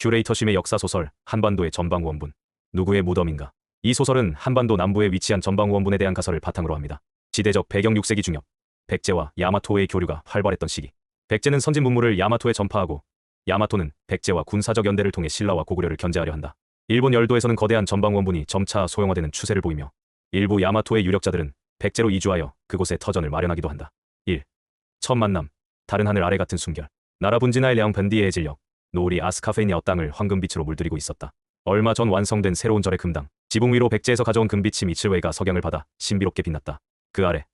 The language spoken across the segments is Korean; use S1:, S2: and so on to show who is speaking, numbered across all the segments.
S1: 큐레이터심의 역사소설 한반도의 전방원분 누구의 무덤인가 이 소설은 한반도 남부에 위치한 전방원분에 대한 가설을 바탕으로 합니다. 지대적 배경 6세기 중엽 백제와 야마토의 교류가 활발했던 시기 백제는 선진 문물을 야마토에 전파하고 야마토는 백제와 군사적 연대를 통해 신라와 고구려를 견제하려 한다. 일본 열도에서는 거대한 전방원분이 점차 소형화되는 추세를 보이며 일부 야마토의 유력자들은 백제로 이주하여 그곳에 터전을 마련하기도 한다. 1. 첫 만남 다른 하늘 아래 같은 순결 나라 분진화의 량 밴디의 진력 노을이 아스카페인의 땅을 황금빛으로 물들이고 있었다. 얼마 전 완성된 새로운 절의 금당 지붕 위로 백제에서 가져온 금빛이 미칠웨이가 석양을 받아 신비롭게 빛났다. 그 아래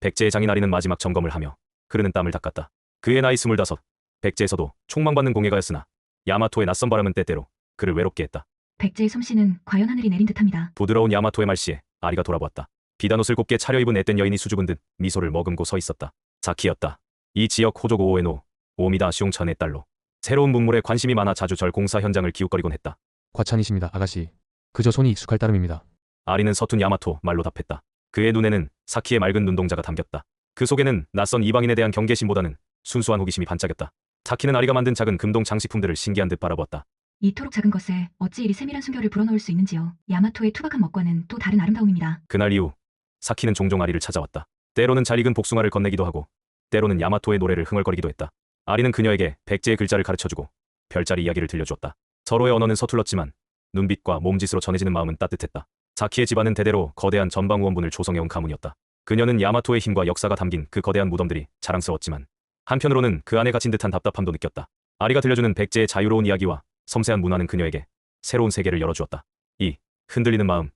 S1: 백제의 장인 아리는 마지막 점검을 하며 흐르는 땀을 닦았다. 그의 나이 스물다섯 백제에서도 총망받는 공예가였으나 야마토의 낯선 바람은 때때로 그를 외롭게 했다.
S2: 백제의 솜씨는 과연 하늘이 내린 듯합니다.
S1: 부드러운 야마토의 말씨에 아리가 돌아보았다. 비단옷을 곱게 차려입은 앳된 여인이 수줍은 듯 미소를 머금고 서 있었다. 자키였다. 이 지역 호조고 오에노 오미다 시용천의 딸로 새로운 문물에 관심이 많아 자주 절 공사 현장을 기웃거리곤 했다.
S3: 과찬이십니다, 아가씨. 그저 손이 익숙할 따름입니다.
S1: 아리는 서툰 야마토 말로 답했다. 그의 눈에는 사키의 맑은 눈동자가 담겼다. 그 속에는 낯선 이방인에 대한 경계심보다는 순수한 호기심이 반짝였다. 사키는 아리가 만든 작은 금동 장식품들을 신기한 듯 바라보았다.
S2: 이토록 작은 것에 어찌 이리 세밀한 순결을 불어넣을 수 있는지요. 야마토의 투박한 먹과는 또 다른 아름다움입니다.
S1: 그날 이후 사키는 종종 아리를 찾아왔다. 때로는 잘 익은 복숭아를 건네기도 하고 때로는 야마토의 노래를 흥얼거리기도 했다. 아리는 그녀에게 백제의 글자를 가르쳐주고 별자리 이야기를 들려주었다. 서로의 언어는 서툴렀지만 눈빛과 몸짓으로 전해지는 마음은 따뜻했다. 사키의 집안은 대대로 거대한 전방우원분을 조성해온 가문이었다. 그녀는 야마토의 힘과 역사가 담긴 그 거대한 무덤들이 자랑스러웠지만 한편으로는 그 안에 갇힌 듯한 답답함도 느꼈다. 아리가 들려주는 백제의 자유로운 이야기와 섬세한 문화는 그녀에게 새로운 세계를 열어주었다. 이 흔들리는 마음,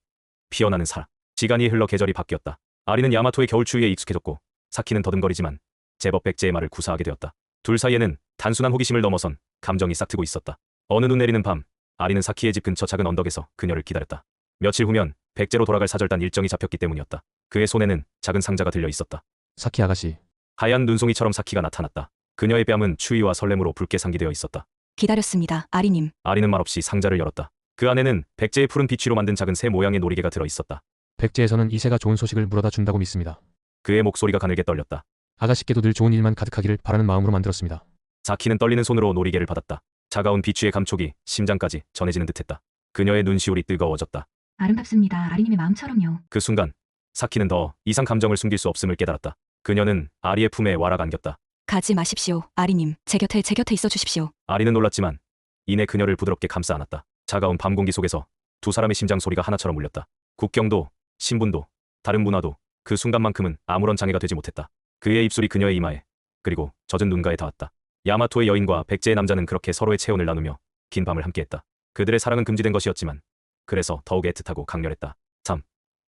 S1: 피어나는 사랑. 시간이 흘러 계절이 바뀌었다. 아리는 야마토의 겨울 추위에 익숙해졌고 사키는 더듬거리지만 제법 백제의 말을 구사하게 되었다. 둘 사이에는 단순한 호기심을 넘어선 감정이 싹트고 있었다. 어느 눈 내리는 밤, 아리는 사키의 집 근처 작은 언덕에서 그녀를 기다렸다. 며칠 후면 백제로 돌아갈 사절단 일정이 잡혔기 때문이었다. 그의 손에는 작은 상자가 들려 있었다.
S3: 사키 아가씨,
S1: 하얀 눈송이처럼 사키가 나타났다. 그녀의 뺨은 추위와 설렘으로 붉게 상기되어 있었다.
S4: 기다렸습니다, 아리님.
S1: 아리는 말없이 상자를 열었다. 그 안에는 백제의 푸른 비취로 만든 작은 새 모양의 놀이개가 들어 있었다.
S3: 백제에서는 이 새가 좋은 소식을 물어다 준다고 믿습니다.
S1: 그의 목소리가 가늘게 떨렸다.
S3: 아가씨께도 늘 좋은 일만 가득하기를 바라는 마음으로 만들었습니다.
S1: 사키는 떨리는 손으로 놀이개를 받았다. 차가운 비취의 감촉이 심장까지 전해지는 듯했다. 그녀의 눈시울이 뜨거워졌다.
S2: 아름답습니다. 아리님의 마음처럼요.
S1: 그 순간 사키는 더 이상 감정을 숨길 수 없음을 깨달았다. 그녀는 아리의 품에 와락 안겼다.
S4: 가지 마십시오, 아리님. 제 곁에 제 곁에 있어 주십시오.
S1: 아리는 놀랐지만 이내 그녀를 부드럽게 감싸 안았다. 차가운 밤 공기 속에서 두 사람의 심장 소리가 하나처럼 울렸다. 국경도 신분도 다른 문화도 그 순간만큼은 아무런 장애가 되지 못했다. 그의 입술이 그녀의 이마에 그리고 젖은 눈가에 닿았다. 야마토의 여인과 백제의 남자는 그렇게 서로의 체온을 나누며 긴 밤을 함께했다. 그들의 사랑은 금지된 것이었지만 그래서 더욱 애틋하고 강렬했다. 3.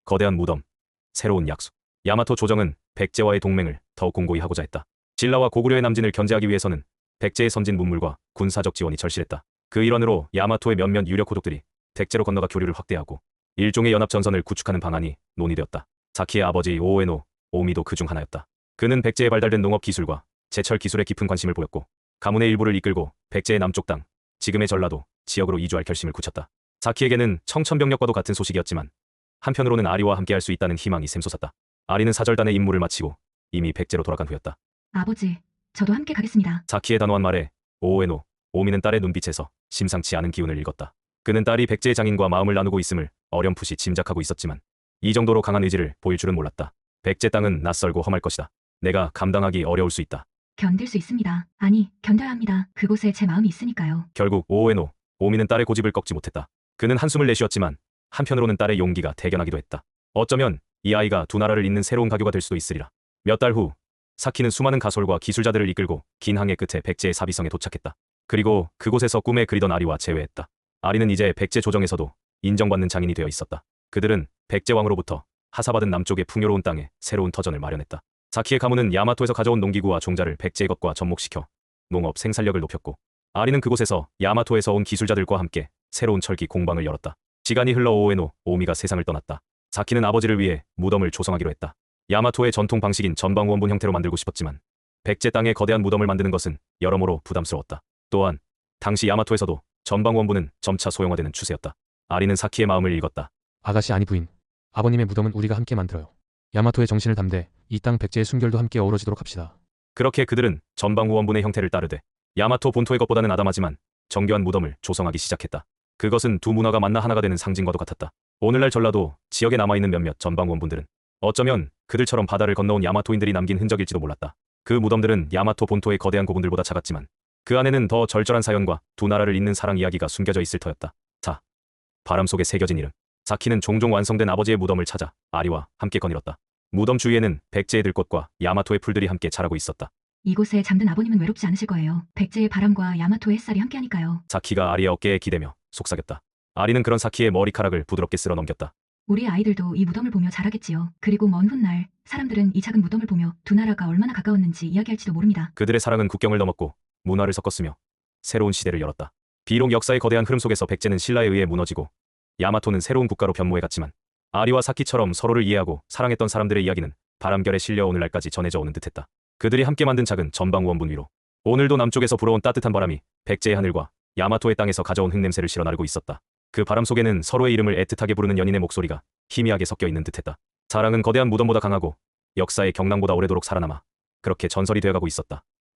S1: 거대한 무덤 새로운 약속 야마토 조정은 백제와의 동맹을 더욱 공고히 하고자 했다. 신라와 고구려의 남진을 견제하기 위해서는 백제의 선진 문물과 군사적 지원이 절실했다. 그 일환으로 야마토의 몇몇 유력 호족들이 백제로 건너가 교류를 확대하고 일종의 연합 전선을 구축하는 방안이 논의되었다. 사키의 아버지 오오에노 오미도 그중 하나였다. 그는 백제에 발달된 농업 기술과 제철 기술에 깊은 관심을 보였고 가문의 일부를 이끌고 백제의 남쪽 땅 지금의 전라도 지역으로 이주할 결심을 굳혔다. 사키에게는 청천벽력과도 같은 소식이었지만 한편으로는 아리와 함께할 수 있다는 희망이 샘솟았다. 아리는 사절단의 임무를 마치고 이미 백제로 돌아간 후였다.
S2: 아버지, 저도 함께 가겠습니다.
S1: 사키의 단호한 말에 오오에노 오미는 딸의 눈빛에서 심상치 않은 기운을 읽었다. 그는 딸이 백제의 장인과 마음을 나누고 있음을 어렴풋이 짐작하고 있었지만 이 정도로 강한 의지를 보일 줄은 몰랐다. 백제 땅은 낯설고 험할 것이다. 내가 감당하기 어려울 수 있다.
S2: 견딜 수 있습니다. 아니, 견뎌야 합니다. 그곳에 제 마음이 있으니까요.
S1: 결국 오오에노 오미는 딸의 고집을 꺾지 못했다. 그는 한숨을 내쉬었지만 한편으로는 딸의 용기가 대견하기도 했다. 어쩌면 이 아이가 두 나라를 잇는 새로운 가교가 될 수도 있으리라. 몇 달 후 사키는 수많은 가솔과 기술자들을 이끌고 긴 항해 끝에 백제의 사비성에 도착했다. 그리고 그곳에서 꿈에 그리던 아리와 재회했다. 아리는 이제 백제 조정에서도 인정받는 장인이 되어 있었다. 그들은 백제 왕으로부터 하사받은 남쪽의 풍요로운 땅에 새로운 터전을 마련했다. 사키의 가문은 야마토에서 가져온 농기구와 종자를 백제의 것과 접목시켜 농업 생산력을 높였고 아리는 그곳에서 야마토에서 온 기술자들과 함께 새로운 철기 공방을 열었다. 시간이 흘러 오에노 오미가 세상을 떠났다. 사키는 아버지를 위해 무덤을 조성하기로 했다. 야마토의 전통 방식인 전방원분 형태로 만들고 싶었지만 백제 땅에 거대한 무덤을 만드는 것은 여러모로 부담스러웠다. 또한 당시 야마토에서도 전방원분은 점차 소형화되는 추세였다. 아리는 사키의 마음을 읽었다.
S3: 아가씨 아니 부인, 아버님의 무덤은 우리가 함께 만들어요. 야마토의 정신을 담되 이땅 백제의 순결도 함께 어우러지도록 합시다.
S1: 그렇게 그들은 전방후원분의 형태를 따르되 야마토 본토의 것보다는 아담하지만 정교한 무덤을 조성하기 시작했다. 그것은 두 문화가 만나 하나가 되는 상징과도 같았다. 오늘날 전라도 지역에 남아있는 몇몇 전방원분들은 어쩌면 그들처럼 바다를 건너온 야마토인들이 남긴 흔적일지도 몰랐다. 그 무덤들은 야마토 본토의 거대한 고궁들보다 작았지만 그 안에는 더 절절한 사연과 두 나라를 잇는 사랑 이야기가 숨겨져 있을 터였다. 자, 바람 속에 새겨진 이름. 자키는 종종 완성된 아버지의 무덤을 찾아 아리와 함께 거닐었다. 무덤 주위에는 백제의 들꽃과 야마토의 풀들이 함께 자라고 있었다.
S2: 이곳에 잠든 아버님은 외롭지 않으실 거예요. 백제의 바람과 야마토의 햇살이 함께하니까요.
S1: 사키가 아리의 어깨에 기대며 속삭였다. 아리는 그런 사키의 머리카락을 부드럽게 쓸어 넘겼다.
S2: 우리 아이들도 이 무덤을 보며 자라겠지요. 그리고 먼 훗날 사람들은 이 작은 무덤을 보며 두 나라가 얼마나 가까웠는지 이야기할지도 모릅니다.
S1: 그들의 사랑은 국경을 넘었고 문화를 섞었으며 새로운 시대를 열었다. 비록 역사의 거대한 흐름 속에서 백제는 신라에 의해 무너지고 야마토는 새로운 국가로 변모해 갔지만 아리와 사키처럼 서로를 이해하고 사랑했던 사람들의 이야기는 바람결에 실려 오늘날까지 전해져 오는 듯했다. 그들이 함께 만든 작은 전방 원분 위로 오늘도 남쪽에서 불어온 따뜻한 바람이 백제의 하늘과 야마토의 땅에서 가져온 흙냄새를 실어 나르고 있었다. 그 바람 속에는 서로의 이름을 애틋하게 부르는 연인의 목소리가 희미하게 섞여 있는 듯했다. 사랑은 거대한 무덤보다 강하고 역사의 경랑보다 오래도록 살아남아 그렇게 전설이 되어가고 있었다.